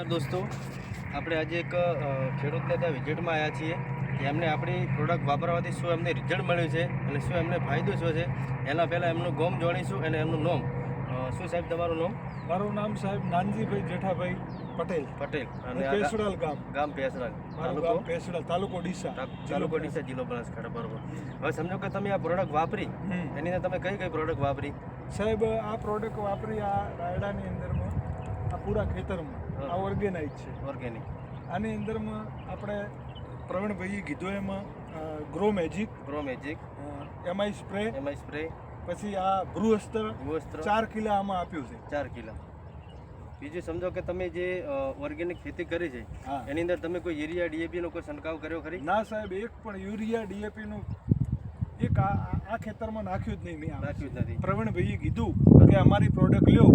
નમસ્કાર દોસ્તો. આપણે આજે એક ખેડૂતને ત્યાં વિઝિટમાં આવ્યા છીએ. કે એમને આપણી પ્રોડક્ટ વાપરવાથી શું એમને રિઝલ્ટ મળ્યું છે અને શું એમને ફાયદો શું છે એના પહેલાં એમનું ગોમ જોણીશું અને એમનું નામ. શું સાહેબ તમારું નામ? મારું નામ સાહેબ નાનજીભાઈ જેઠાભાઈ પટેલ. પટેલ. અને પેસડાલ ગામ. ગામ પેસડાલ તાલુકો? પેસડલ તાલુકો ડીસા. તાલુકો ડીસા જિલ્લો બનાસકાંઠા બરોબર. હવે સમજો કે તમે આ પ્રોડક્ટ વાપરી. એની અંદર તમે કઈ કઈ પ્રોડક્ટ વાપરી? સાહેબ આ પ્રોડક્ટ વાપરી આ રાયડાની અંદરમાં આ પૂરા ખેતરમાં. આ ઓર્ગેનાઇઝ છે. ઓર્ગેનિક આની અંદરમાં આપણે પ્રવીણભાઈએ કીધું એમાં Grow Magic Grow Magic MI spray MI spray પછી આ ભૃહસ્ત્ર વસ્ત્ર ચાર કિલા આમાં આપ્યું છે. ચાર કિલા. બીજું સમજો કે તમે જે ઓર્ગેનિક ખેતી કરી છે એની અંદર તમે કોઈ યુરિયા ડીએપી નો કોઈ છંટકાવ કર્યો ખરી? ના સાહેબ એક પણ યુરિયા ડીએપી નું એક આ ખેતરમાં નાખ્યું જ નહીં મેં. નાખ્યું જ નથી. પ્રવીણભાઈએ કીધું કે અમારી પ્રોડક્ટ લ્યો.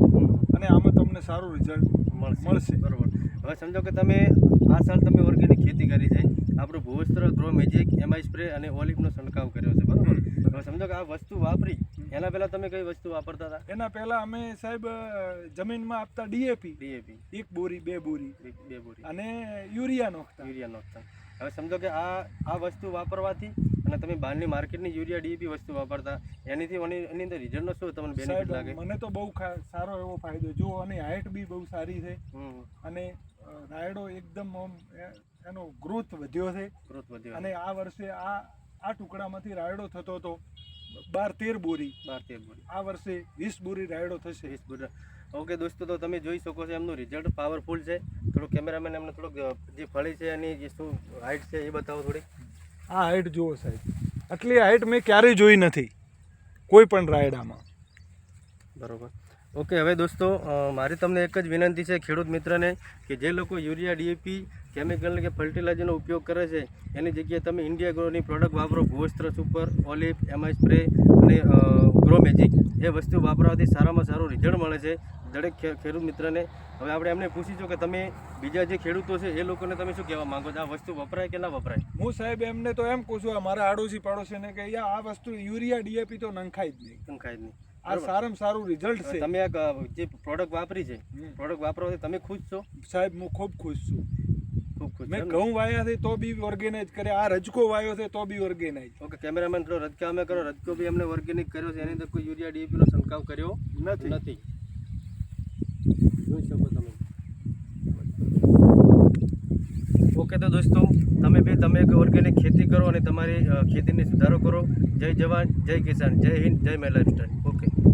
અને આમાં તમને સારું રિઝલ્ટ મળશે. બરાબર. હવે સમજો કે તમે આ સાલ તમે ઓર્ગેનિક ખેતી કરી છે. આપણું ભૂવસ્ત્ર ગ્રો મેજિક એમઆઈ સ્પ્રે અને ઓલિવનો છંટકાવ કર્યો છે. બરોબર? હવે સમજો કે આ વસ્તુ વાપરી. એના પહેલા તમે કઈ વસ્તુ વાપરતા હતા? એના પહેલા અમે સાહેબ જમીનમાં આપતા ડીએપી ડીએપી એક બોરી બે બોરી. બે બોરી. અને યુરિયા નોખતા. યુરિયા નોખતા. હવે સમજો કે આ આ વસ્તુ વાપરવાથી અને તમે બહારની માર્કેટની યુરિયા ડીએપી વસ્તુ વાપરતા એનીથી એની અંદર રિઝલ્ટનો શું તમને બેનિફિટ લાગે? મને તો બહુ સારો એવો ફાયદો. જો અને હાઇટ બી બહુ સારી છે અને રાયડો એકદમ એનો ગ્રોથ વધ્યો છે ગ્રોથ વધ્યો અને આ વર્ષે આ આ ટુકડામાંથી રાયડો થતો હતો બાર તેર બોરી. બાર તેર બોરી. આ વર્ષે વીસ બોરી રાયડો થશે. વીસ બોરી. ઓકે દોસ્તો તો તમે જોઈ શકો છો એમનું રિઝલ્ટ પાવરફુલ છે. થોડું કેમેરામેન એમને થોડુંક જે ફળી છે એની જે શું હાઇટ છે એ બતાવો થોડી. આ હાઇટ જુઓ સાહેબ. આટલી હાઇટ મેં ક્યારેય જોઈ નથી. કોઈ પણ રાયડામાં. બરોબર. ઓકે હવે દોસ્તો મારી તમને એક જ વિનંતી છે ખેડૂત મિત્રને કે જે લોકો યુરિયા ડીએપી કેમિકલ કે ફર્ટિલાઇઝરનો ઉપયોગ કરે છે એની જગ્યાએ તમે ઇન્ડિયા ગ્રોની પ્રોડક્ટ વાપરો ગોસ્ત્ર સુપર ઓલિવ એમઆઈ સ્પ્રે અને ગ્રો મેજિક એ વસ્તુ વાપરવાથી સારામાં સારું રિઝલ્ટ મળે છે. દરેક ખેડૂત મિત્રને. હવે આપણે એમને પૂછીશું કે તમે બીજા જે ખેડૂતો છે એ લોકોને તમે શું કહેવા માંગો છો? આ વસ્તુ વપરાય કે ના વપરાય? હું સાહેબ એમને તો એમ કહું છું આ મારા આડોશી પાડોશીને કે આ વસ્તુ યુરિયા ડીએપી તો નંખાય જ નહીં. નંખાય જ નહીં. આ સારામાં સારું રિઝલ્ટ છે. તમે જે પ્રોડક્ટ વાપરી છે. પ્રોડક્ટ વાપરવાથી તમે ખુશ છો? સાહેબ હું ખૂબ ખુશ છું. ખૂબ ખુશ મેં ઘઉં વાયા છે તો બી ઓર્ગેનાઇઝ કરે આ રજકો વાયો છે તો બી ઓર્ગેનાઇઝ ઓકે કેમેરામેન થોડો રજકા અમે કરો. રજકો બી અમને ઓર્ગેનિક કર્યો છે. એની અંદર કોઈ યુરિયા ડીએપી નો છંટકાવ કર્યો નથી. નથી. જોઈ શકો તમે. ઓકે તો દોસ્તો તમે બી તમે એક ઓર્ગેનિક ખેતી કરો અને તમારી ખેતીને સુધારો કરો. જય જવાન જય કિસાન જય હિન્દ જય માય લાઈફસ્ટાઈલ ઓકે.